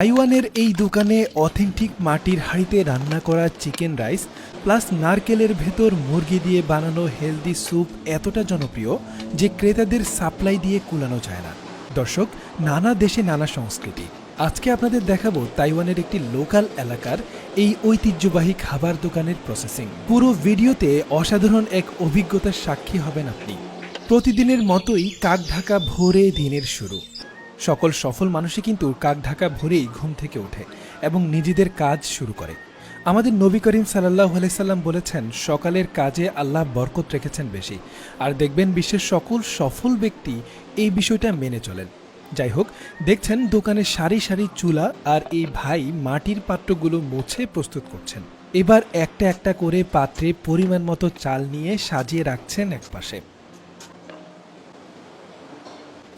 তাইওয়ানের এই দোকানে অথেন্টিক মাটির হাঁড়িতে রান্না করা চিকেন রাইস, প্লাস নারকেলের ভেতর মুরগি দিয়ে বানানো হেলদি স্যুপ এতটা জনপ্রিয় যে ক্রেতাদের সাপ্লাই দিয়ে কুলানো যায় না। দর্শক, নানা দেশে নানা সংস্কৃতি। আজকে আপনাদের দেখাবো তাইওয়ানের একটি লোকাল এলাকার এই ঐতিহ্যবাহী খাবার দোকানের প্রসেসিং পুরো ভিডিওতে অসাধারণ এক অভিজ্ঞতার সাক্ষী হবেন আপনি। প্রতিদিনের মতোই কাক ঢাকা ভোরে দিনের শুরু। সকল সফল মানুষই কিন্তু কাক ঢাকা ভোরেই ঘুম থেকে ওঠে এবং নিজেদের কাজ শুরু করে। আমাদের নবী করিম সাল্লাহ সাল্লাম বলেছেন, সকালের কাজে আল্লাহ বরকত রেখেছেন বেশি। আর দেখবেন বিশ্বের সকল সফল ব্যক্তি এই বিষয়টা মেনে চলেন। যাই হোক, দেখছেন দোকানে সারি সারি চুলা আর এই ভাই মাটির পাত্রগুলো মুছে প্রস্তুত করছেন। এবার একটা একটা করে পাত্রে পরিমাণ মতো চাল নিয়ে সাজিয়ে রাখছেন একপাশে।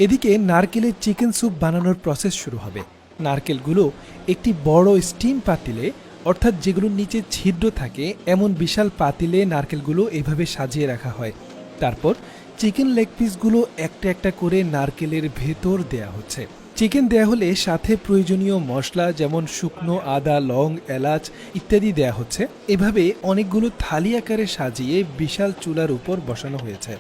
এদিকে নারকেলের চিকেন স্যুপ বানানোর প্রসেস শুরু হবে। নারকেলগুলো একটি বড় স্টিম পাতিলে, অর্থাৎ যেগুলোর নিচে ছিদ্র থাকে, এমন বিশাল পাতিলে নারকেলগুলো এভাবে সাজিয়ে রাখা হয়। তারপর চিকেন লেগ পিসগুলো একটা একটা করে নারকেলের ভেতর দেয়া হচ্ছে। চিকেন দেয়া হলে সাথে প্রয়োজনীয় মশলা যেমন শুকনো আদা, লং, এলাচ ইত্যাদি দেয়া হচ্ছে। এভাবে অনেকগুলো থালি আকারে সাজিয়ে বিশাল চুলার উপর বসানো হয়েছে।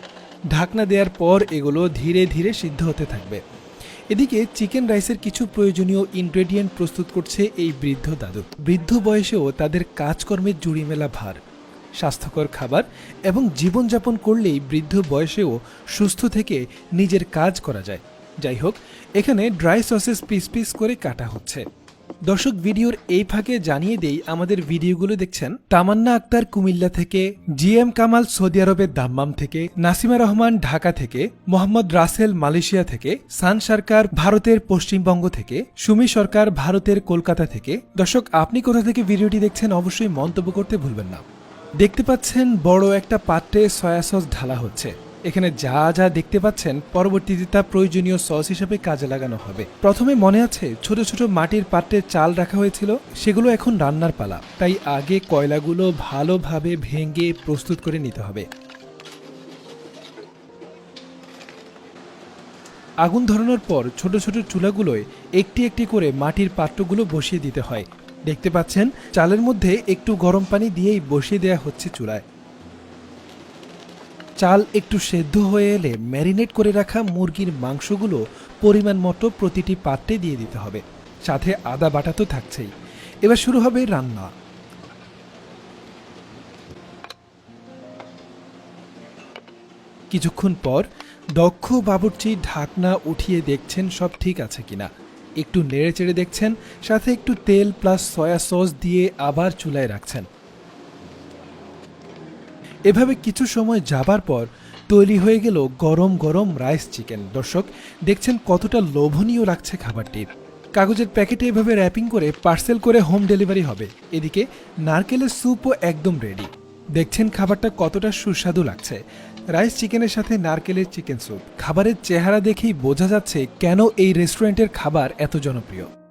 ঢাকনা দেওয়ার পর এগুলো ধীরে ধীরে সিদ্ধ হতে থাকবে। এদিকে চিকেন রাইসের কিছু প্রয়োজনীয় ইনগ্রেডিয়েন্ট প্রস্তুত করছে এই বৃদ্ধ দাদু। বৃদ্ধ বয়সেও তাদের কাজকর্মের জুড়ি মেলা ভার, স্বাস্থ্যকর খাবার এবং জীবনযাপন করলেই বৃদ্ধ বয়সেও সুস্থ থেকে নিজের কাজ করা যায়। যাই হোক, এখানে ড্রাই সসেস পিস পিস করে কাটা হচ্ছে। দর্শক, ভিডিওর এই ফাঁকে জানিয়ে দেই, আমাদের ভিডিওগুলো দেখছেন তামান্না আক্তার কুমিল্লা থেকে জি এম কামাল সৌদি আরবের দাম্মাম থেকে, নাসিমা রহমান ঢাকা থেকে, মোহাম্মদ রাসেল মালয়েশিয়া থেকে, সান সরকার ভারতের পশ্চিমবঙ্গ থেকে, সুমি সরকার ভারতের কলকাতা থেকে। দর্শক, আপনি কোথা থেকে ভিডিওটি দেখছেন অবশ্যই মন্তব্য করতে ভুলবেন না। দেখতে পাচ্ছেন বড় একটা পাত্রে সয়া সস ঢালা হচ্ছে। এখানে যা যা দেখতে পাচ্ছেন পরবর্তীতে তা প্রয়োজনীয় সস হিসেবে কাজে লাগানো হবে। প্রথমে মনে আছে ছোট ছোট মাটির পাত্রে চাল রাখা হয়েছিল, সেগুলো এখন রান্নার পালা। তাই আগে কয়লাগুলো ভালোভাবে ভেঙে প্রস্তুত করে নিতে হবে। আগুন ধরানোর পর ছোট ছোট চুলাগুলোয় একটি একটি করে মাটির পাত্রগুলো বসিয়ে দিতে হয়। দেখতে পাচ্ছেন, চালের মধ্যে একটু গরম পানি দিয়েই বসিয়ে দেয়া হচ্ছে চুলায়। চাল একটু সেদ্ধ হয়ে এলে ম্যারিনেট করে রাখা মুরগির মাংসগুলো পরিমাণ মতো প্রতিটি পাত্রে দিয়ে দিতে হবে। সাথে আদা বাটা তো থাকছেই। এবার শুরু হবে রান্না। কিছুক্ষণ পর দক্ষ বাবুর্চি ঢাকনা উঠিয়ে দেখছেন সব ঠিক আছে কিনা। একটু নেড়ে চেড়ে দেখছেন, সাথে একটু তেল প্লাস সয়া সস দিয়ে আবার চুলায় রাখছেন। এভাবে কিছু সময় যাবার পর তৈরি হয়ে গেল গরম গরম রাইস চিকেন। দর্শক, দেখছেন কতটা লোভনীয় লাগছে খাবারটির কাগজের প্যাকেটে এভাবে র্যাপিং করে পার্সেল করে হোম ডেলিভারি হবে। এদিকে নারকেলের স্যুপও একদম রেডি। দেখছেন খাবারটা কতটা সুস্বাদু লাগছে। রাইস চিকেনের সাথে নারকেলের চিকেন স্যুপ। খাবারের চেহারা দেখেই বোঝা যাচ্ছে কেন এই রেস্টুরেন্টের খাবার এত জনপ্রিয়।